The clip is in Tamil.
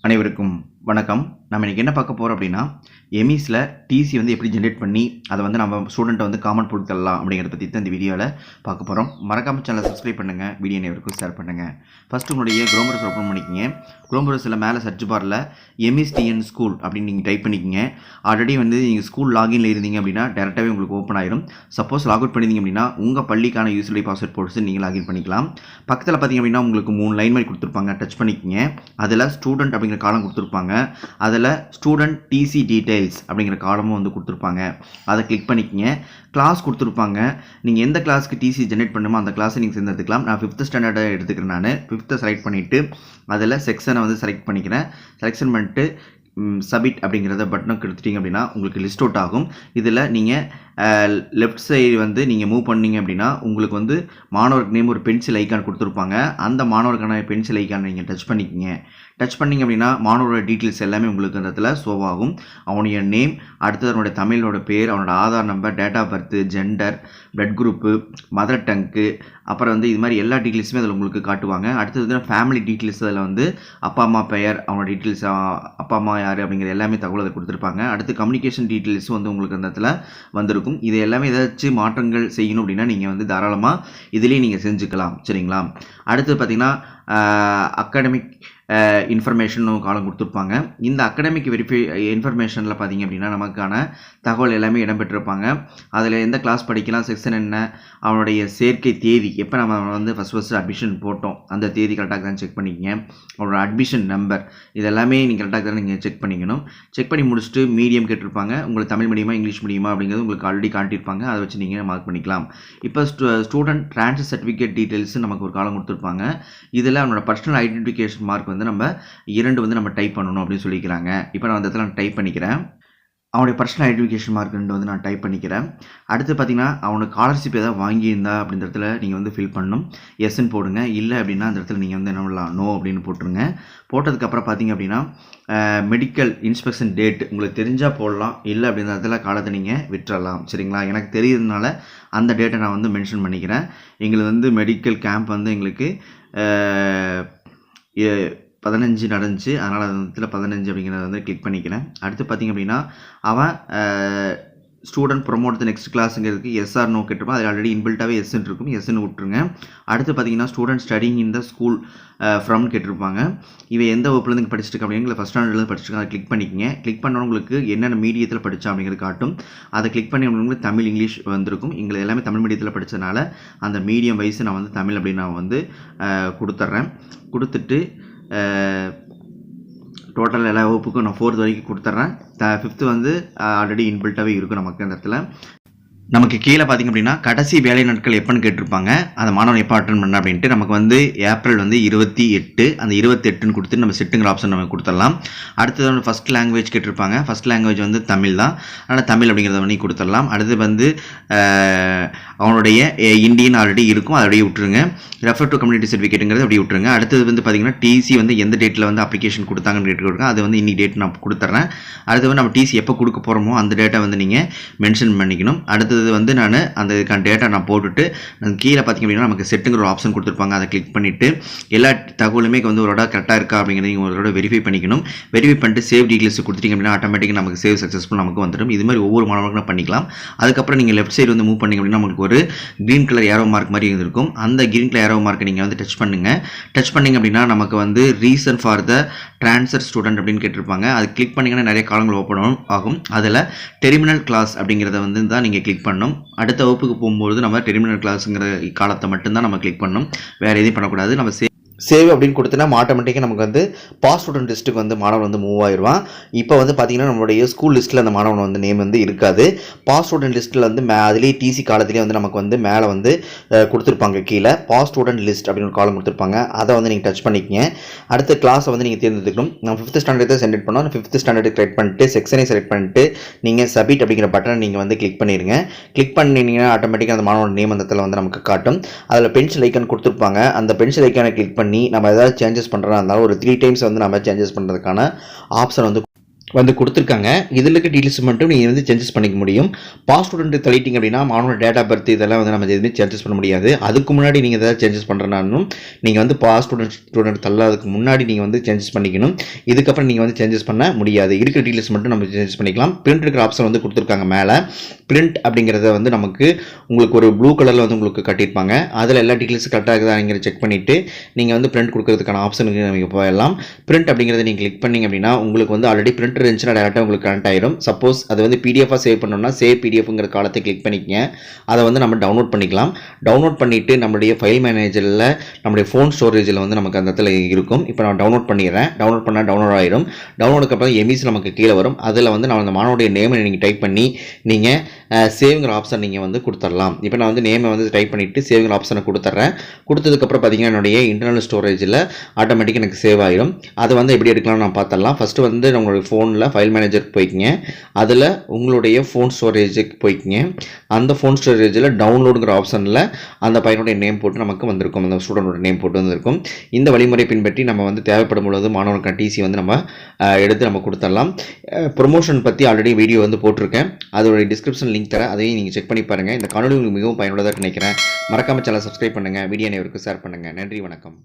அனைவருக்கும் வணக்கம். நம்ம இன்றைக்கி என்ன பார்க்க போகிறோம் அப்படின்னா எமிஸில் டிசி வந்து எப்படி ஜென்ரேட் பண்ணி அதை வந்து நம்ம ஸ்டூடெண்ட்டை வந்து காமன் கொடுத்துடலாம் அப்படிங்கிறத பற்றி தான் இந்த வீடியோவில் பார்க்க போகிறோம் மறக்காம சேனலை சப்ஸ்கிரைப் பண்ணுங்கள் வீடியோ அனைவருக்கும் ஷேர் பண்ணுங்கள் ஃபஸ்ட்டு உங்களுடைய குரோம்பரஸ் ஓப்பன் பண்ணிக்கிங்க. குரோம்பரஸில் மேலே சர்ச் பாரில் எம்இஸ் டிஎன் ஸ்கூல் அப்படின்னு நீங்கள் டைப் பண்ணிக்கிங்க. ஆல்ரெடி வந்து நீங்கள் ஸ்கூல் லாகின்ல இருந்தீங்க அப்படின்னா டேரெக்டாகவே உங்களுக்கு ஓப்பன் ஆயிரும். சப்போஸ் லாக் அவுட் பண்ணிங்க அப்படின்னா உங்கள் பள்ளிக்கான யூஸ்வலி பாஸ்வேர்ட் போட்டு நீங்கள் லாகின் பண்ணிக்கலாம். பக்கத்தில் பார்த்தீங்க அப்படின்னா உங்களுக்கு மூணு லைன் மாதிரி கொடுத்துருப்பாங்க. டச் பண்ணிக்கிங்க. அதில் ஸ்டூடெண்ட் அப்படிங்கிற காலம் கொடுத்துருப்பாங்க. அதில் ஸ்டூடெண்ட் டிசி டீட்டெயில்ஸ் அப்படிங்கிற காலமும் வந்து கொடுத்துருப்பாங்க. அதை கிளிக் பண்ணிக்கிங்க. கிளாஸ் கொடுத்துருப்பாங்க. நீங்கள் எந்த கிளாஸ்க்கு டிசி ஜென்ரேட் பண்ணுமோ அந்த கிளாஸை நீங்கள் சேர்ந்துக்கலாம் நான் ஃபிஃப்த்து ஸ்டாண்டர்டை எடுத்துக்கிறேன் நான். ஃபிஃப்த்தை செலக்ட் பண்ணிவிட்டு அதில் செக்ஷனை வந்து செலக்ட் பண்ணிக்கிறேன். செலெக்ஷன் பண்ணிட்டு சபிட் அப்படிங்கிறத பட்டனை கொடுத்துட்டீங்க அப்படின்னா உங்களுக்கு லிஸ்ட் அவுட் ஆகும். இதில் நீங்கள் லெஃப்ட் சைடு வந்து நீங்கள் மூவ் பண்ணீங்க அப்படின்னா உங்களுக்கு வந்து மாணவருக்கு நேம் ஒரு பென்சில் ஐக்கான் கொடுத்துருப்பாங்க. அந்த மாணவருக்கான பென்சில் ஐக்கான் நீங்கள் டச் பண்ணிக்கிங்க. டச் பண்ணிங்க அப்படின்னா மாணவரோட டீட்டெயில்ஸ் எல்லாமே உங்களுக்கு அந்த இடத்துல ஷோ ஆகும். அவனுடைய நேம் அடுத்தது அவனுடைய தமிழோட பேர் அவனோட Aadhaar number date of birth gender blood group mother tongue அப்புறம் வந்து இது மாதிரி எல்லா டீட்டெயில்ஸுமே அதில் உங்களுக்கு காட்டுவாங்க. அடுத்தது வந்து ஃபேமிலி டீட்டெயில்ஸ் அதில் வந்து அப்பா அம்மா பெயர் அவனோட டீட்டெயில்ஸ் அப்பா அம்மா யார் அப்படிங்கிற எல்லாமே தகவல் அதை கொடுத்துருப்பாங்க. அடுத்து கம்யூனிகேஷன் டீட்டெயில்ஸும் வந்து உங்களுக்கு அந்த இடத்துல வந்திருக்கும். இது எல்லாமே ஏதாச்சும் மாற்றங்கள் செய்யணும் அப்படின்னா நீங்கள் வந்து தாராளமாக இதுலேயே நீங்கள் செஞ்சுக்கலாம். சரிங்களா? அடுத்து பார்த்திங்கன்னா அகாடமிக் இன்ஃபர்மேஷனும் காலம் கொடுத்துருப்பாங்க. இந்த அகடமிக் வெரிஃபை இன்ஃபர்மேஷனில் பார்த்தீங்க அப்படின்னா நமக்கான தகவல் எல்லாமே இடம்பெற்றிருப்பாங்க. அதில் எந்த கிளாஸ் படிக்கலாம் செக்ஷன் என்ன அவனுடைய சேர்க்கை தேதி எப்போ நம்ம வந்து ஃபஸ்ட் ஃபஸ்ட்டு அட்மிஷன் போட்டோம் அந்த தேதி கரெக்டாக தான் செக் பண்ணிக்கங்க. அவனோட அட்மிஷன் நம்பர் இதெல்லாமே நீங்கள் கரெக்டாக தான் நீங்கள் செக் பண்ணிக்கணும். செக் பண்ணி முடிச்சுட்டு மீடியம் கேட்டிருப்பாங்க. உங்களுக்கு தமிழ் மீடியமா இங்கிலீஷ் மீடியமா அப்படிங்கிறது உங்களுக்கு ஆல்ரெடி காட்டியிருப்பாங்க. அதை வச்சு நீங்கள் மார்க் பண்ணிக்கலாம். இப்போ ஸ்டூடெண்ட் டிரான்ஸ்ஃபர் சர்டிஃபிகேட் டீட்டெயில்ஸ் நமக்கு ஒரு காலம் கொடுத்துருப்பாங்க. இதில் அவனோட பர்சனல் ஐடென்டிஃபிகேஷன் மார்க் வந்து நம்ம இரண்டு வந்து நம்ம டைப் பண்ணணும் அப்படின்னு சொல்லிக்கிறாங்க. இப்போ நான் அந்த இடத்துல நான் டைப் பண்ணிக்கிறேன். அவனுடைய பர்சனல் ஐடென்டிஃபிகேஷன் மார்க் ரெண்டு வந்து நான் டைப் பண்ணிக்கிறேன். அடுத்து பார்த்தீங்கன்னா அவனுக்கு ஸ்காலர்ஷிப் ஏதாவது வாங்கியிருந்தா அப்படின்ற இடத்துல நீங்கள் வந்து ஃபில் பண்ணணும். எஸ்ன்னு போடுங்க. இல்லை அப்படின்னா அந்த இடத்துல நீங்கள் வந்து என்ன பண்ணலாம்? நோ அப்படின்னு போட்டுருங்க. போட்டதுக்கப்புறம் பார்த்தீங்க அப்படின்னா மெடிக்கல் இன்ஸ்பெக்ஷன் டேட் உங்களுக்கு தெரிஞ்சால் போடலாம். இல்லை அப்படின்ற இடத்துல காலத்தை நீங்கள் விட்டுறலாம். சரிங்களா? எனக்கு தெரியுதுனால அந்த டேட்டை நான் வந்து மென்ஷன் பண்ணிக்கிறேன். எங்களுக்கு வந்து மெடிக்கல் கேம்ப் வந்து எங்களுக்கு பதினஞ்சு நடந்துச்சு. அதனால் அந்த இடத்துல பதினஞ்சு அப்படிங்கிறத வந்து கிளிக் பண்ணிக்கிறேன். அடுத்து பார்த்திங்க அப்படின்னா அவன் ஸ்டூடெண்ட் ப்ரொமோட் நெக்ஸ்ட் கிளாஸுங்கிறதுக்கு எஸ்ஆர் நோ கேட்டிருப்போம் அதில் ஆல்ரெடி இன்பில்ட்டாகவே எஸ்ன்னு இருக்கும். எஸ்ன்னு விட்டுருங்க. அடுத்து பார்த்தீங்கன்னா student studying in the school from கேட்டிருப்பாங்க. இவன் எந்த வகுப்புலேருந்து படிச்சுட்டு அப்படிங்கிற ஃபஸ்ட் ஸ்டாண்டர்ட்லேருந்து படிச்சிருக்காங்க அதை கிளிக் பண்ணிக்கங்க. கிளிக் பண்ணவங்களுக்கு என்னென்ன மீடியத்தில் படித்தா அப்படிங்கிறது காட்டும். அதை கிளிக் பண்ணி உங்களுக்கு தமிழ் இங்கிலீஷ் வந்திருக்கும். எங்களை எல்லாமே தமிழ் மீடியத்தில் படித்ததுனால அந்த மீடியம் வயசு நான் வந்து தமிழ் அப்படின்னு நான் வந்து கொடுத்துட்றேன் கொடுத்துட்டு டோட்டல் எல்லா வகுப்புக்கும் நான் ஃபோர்த் வரைக்கும் கொடுத்துட்றேன் ஃபிஃப்த்து வந்து ஆல்ரெடி இன்பில்ட்டாகவே இருக்கும் நமக்கு அந்த இடத்துல. நமக்கு கீழே பார்த்திங்க அப்படின்னா கடைசி வேலை நாட்கள் எப்போன்னு கேட்டிருப்பாங்க. அந்த மாணவன் எப்போ அட்டன் பண்ண அப்படின்ட்டு நமக்கு வந்து ஏப்ரல் வந்து இருபத்தி எட்டு அந்த இருபத்தெட்டுன்னு கொடுத்து நம்ம செட்டுங்கிற ஆப்ஷன் நம்ம கொடுத்துடலாம். அடுத்தது வந்து ஃபஸ்ட் லாங்குவேஜ் கேட்டிருப்பாங்க. ஃபஸ்ட் லாங்குவேஜ் வந்து தமிழ் தான். அதனால் தமிழ் அப்படிங்கிறத பண்ணி கொடுத்துடலாம். அடுத்து வந்து அவனுடைய இந்தியன் ஆல்ரெடி இருக்கும். அதை அப்படியே விட்டுருங்க. ரெஃபர் டு கம்யூனிட்டி சர்டிஃபிகேட்டுங்கிறது அப்படி விட்டுருங்க. அடுத்தது வந்து பார்த்திங்கன்னா டிசி வந்து எந்த டேட்டில் வந்து அப்ளிகேஷன் கொடுத்தாங்கன்னு கேட்டுருக்காங்க. அது வந்து இன்னி டேட் நான் கொடுத்துட்றேன் அடுத்து வந்து நம்ம டிசி எப்போ கொடுக்க போகிறோமோ அந்த டேட்டை வந்து நீங்கள் மென்ஷன் பண்ணிக்கணும். அடுத்தது வந்து நான் அந்த இதுக்கான டேட்டா நான் போட்டுட்டு கீழே பார்த்திங்க அப்படின்னா நமக்கு செட்டுங்கிற ஒரு ஆப்ஷன் கொடுத்துருப்பாங்க. அதை கிளிக் பண்ணிவிட்டு எல்லா தகவலுமே வந்து ஒரு கரெக்டாக இருக்கா அப்படிங்கிறத நீங்கள் ஒரு தடவை வெரிஃபை பண்ணிக்கணும். வெரிஃபை பண்ணிட்டு சேவ் டீட்டெயில்ஸ் கொடுத்துட்டீங்க அப்படின்னா ஆட்டோமேட்டிக்காக நமக்கு சேவ் சக்ஸஸ்ஃபுல் நமக்கு வந்துடும் இது மாதிரி ஒவ்வொரு மாணவர்களும் பண்ணிக்கலாம். அதுக்கப்புறம் நீங்கள் லெஃப்ட் சைடு வந்து மூவ் பண்ணிங்க அப்படின்னா நமக்கு ஒரு க்ரீன் கலர் ஏரோ மார்க் மாதிரி இருக்கும் அந்த க்ரீன் கலர் ஏரோ மார்க்கை நீங்கள் வந்து டச் பண்ணுங்கள் டச் பண்ணிங்க அப்படின்னா நமக்கு வந்து reason for the transfer student அப்படின்னு கேட்டிருப்பாங்க. அது கிளிக் பண்ணிங்கன்னா நிறைய காலங்கள் ஓப்பன் ஆகும். அதில் டெர்மினல் கிளாஸ் அப்படிங்கிறத வந்து தான் நீங்கள் கிளிக் பண்ணணும். அடுத்த வகுப்புக்கு போகும்போது நம்ம டெர்மினல் கிளாஸுங்கிற காலத்தை மட்டும்தான் நம்ம கிளிக் பண்ணணும். வேறு எதையும் பண்ணக்கூடாது. நம்ம சேவ் சேவ் அப்படின்னு கொடுத்தனா ஆட்டோமேட்டிக்காக நமக்கு வந்து பாஸ் ஸ்டூடெண்ட் லிஸ்ட்டுக்கு வந்து மாணவன் வந்து மூவ் ஆயிடுவான் இப்போ வந்து பார்த்தீங்கன்னா நம்மளுடைய ஸ்கூல் லிஸ்ட்டில் அந்த மாணவன் வந்து நேம் வந்து இருக்காது. பாஸ் ஸ்டூடெண்ட் லிஸ்ட்டில் வந்து மே அதுலேயே டிசி காலத்துலேயே வந்து நமக்கு வந்து மேலே வந்து கொடுத்துருப்பாங்க கீழே. பாஸ் ஸ்டூடெண்ட் லிஸ்ட் அப்படின்னு ஒரு காலம் கொடுத்துருப்பாங்க. அதை வந்து நீங்கள் டச் பண்ணிக்கங்க. அடுத்த கிளாஸை வந்து நீங்கள் தேர்ந்தெடுக்கணும் நம்ம ஃபிஃப்த் ஸ்டாண்டர்ட் தான் சென்ட் பண்ணோம். ஃபிஃப்த் ஸ்டாண்டர்ட் செலக்ட் பண்ணிட்டு செக்ஷனை செலக்ட் பண்ணிட்டு நீங்கள் சப்மிட் அப்படிங்கிற பட்டனை நீங்கள் வந்து கிளிக் பண்ணிடுங்க கிளிக் பண்ணிங்கன்னா ஆட்டோமேட்டிக்காக அந்த மாணவன் நேம் அந்த இடத்துல வந்து நமக்கு காட்டும். அதில் பென்சில் ஐக்கான் கொடுத்துருப்பாங்க. அந்த பென்சில் ஐக்கானை கிளிக் பண்ணி பண்ணி நம்ம ஏதாவது சேஞ்சஸ் பண்ணுறதா இருந்தாலும் ஒரு த்ரீ டைம்ஸ் வந்து நம்ம சேஞ்சஸ் பண்ணுறதுக்கான ஆப்ஷன் வந்து வந்து கொடுத்துருக்காங்க. இதில் இருக்க டீட்டெயில்ஸ் மட்டும் நீங்கள் வந்து சேஞ்சஸ் பண்ணிக்க முடியும். பாஸ் ஸ்டூடெண்ட் தள்ளிட்டீங்க அப்படின்னா மாணவனோட டேட்டா பர்த் இதெல்லாம் வந்து நம்ம எதுவுமே சேஞ்சஸ் பண்ண முடியாது. அதுக்கு முன்னாடி நீங்கள் ஏதாவது சேஞ்சஸ் பண்ணுறனாலும் நீங்கள் வந்து பாஸ் ஸ்டூடெண்ட் ஸ்டூடெண்ட் தள்ளாததுக்கு முன்னாடி நீங்கள் வந்து சேஞ்சஸ் பண்ணிக்கணும். இதுக்கப்புறம் நீங்கள் வந்து சேஞ்சஸ் பண்ண முடியாது. இருக்கிற டீட்டெயில்ஸ் மட்டும் நம்ம சேஞ்சஸ் பண்ணிக்கலாம். பிரிண்ட் இருக்கிற ஆப்ஷன் வந்து கொடுத்துருக்காங்க மேலே. பிரிண்ட் அப்படிங்கிறத வந்து நமக்கு உங்களுக்கு ஒரு ப்ளூ கலரில் வந்து உங்களுக்கு கட்டியிருப்பாங்க. அதில் எல்லா டீட்டெயில்ஸும் கரெக்டாக இருக்குதா செக் பண்ணிவிட்டு நீங்கள் வந்து பிரிண்ட் கொடுக்கறதுக்கான ஆப்ஷனுக்கு நீங்கள் போயிடலாம். பிரிண்ட் அப்படிங்கிறத நீங்கள் கிளிக் பண்ணிங்க அப்படின்னா உங்களுக்கு வந்து ஆல்ரெடி பிரிண்ட் இருந்துச்சுன்னா டேரெக்டாக உங்களுக்கு கனெக்ட் ஆயிடும் சப்போஸ் அது வந்து பிடிஎஃபாக சேவ் பண்ணணும்னா சேவ் பிடிஎஃப்ங்கிற காலத்தை கிளிக் பண்ணிக்கங்க. அதை வந்து நம்ம டவுன்லோட் பண்ணிக்கலாம். டவுன்லோட் பண்ணிவிட்டு நம்மளுடைய ஃபைல் மேனேஜரில் நம்மளுடைய ஃபோன் ஸ்டோரேஜில் வந்து நமக்கு அந்த இடத்துல இருக்கும். இப்போ நான் டவுன்லோட் பண்ணிடுறேன். டவுன்லோட் பண்ணால் டவுன்லோட் ஆயிடும் டவுன்லோடுக்கு அப்புறம் எமிஸ் நமக்கு கீழே வரும். அதில் வந்து நான் அந்த மாணவனுடைய நேமை நீங்கள் டைப் பண்ணி நீங்கள் சேவ்ங்கிற ஆப்ஷன் நீங்கள் வந்து கொடுத்துடலாம். இப்போ நான் வந்து நேமை வந்து டைப் பண்ணிவிட்டு சேவ்ங்கிற ஆப்ஷனை கொடுத்துட்றேன். கொடுத்ததுக்கப்புறம் பார்த்தீங்கன்னா என்னுடைய இன்டர்னல் ஸ்டோரேஜில் ஆட்டோமேட்டிக்காக எனக்கு சேவ் ஆயிடும் அதை வந்து எப்படி எடுக்கலாம்னு நான் பார்த்துடலாம். ஃபஸ்ட்டு வந்து உங்களுடைய ஃபோனில் ஃபைல் மேனேஜருக்கு போய்க்கிங்க. அதில் உங்களுடைய ஃபோன் ஸ்டோரேஜுக்கு போய்க்கிங்க. அந்த ஃபோன் ஸ்டோரேஜில் டவுன்லோடுங்கிற ஆப்ஷனில் அந்த பையனுடைய நேம் போட்டு நமக்கு வந்திருக்கும். அந்த ஸ்டூடெண்டோட நேம் போட்டு வந்திருக்கும். இந்த வழிமுறை பின்பற்றி நம்ம வந்து தேவைப்படும் பொழுது மாணவனுக்கான டிசி வந்து நம்ம எடுத்து நம்ம கொடுத்துடலாம். ப்ரொமோஷன் பற்றி ஆல்ரெடி வீடியோ வந்து போட்டிருக்கேன். அதோட டிஸ்கிரிப்ஷன் லிங்க் தரேன். அதையும் நீங்கள் செக் பண்ணி பாருங்கள் இந்த காணொலி உங்களுக்கு மிகவும் பயனுள்ளதாக நினைக்கிறேன். மறக்காம சேனல் சப்ஸ்கிரைப் பண்ணுங்கள் வீடியோ அனைவருக்கும் ஷேர் பண்ணுங்கள் நன்றி வணக்கம்.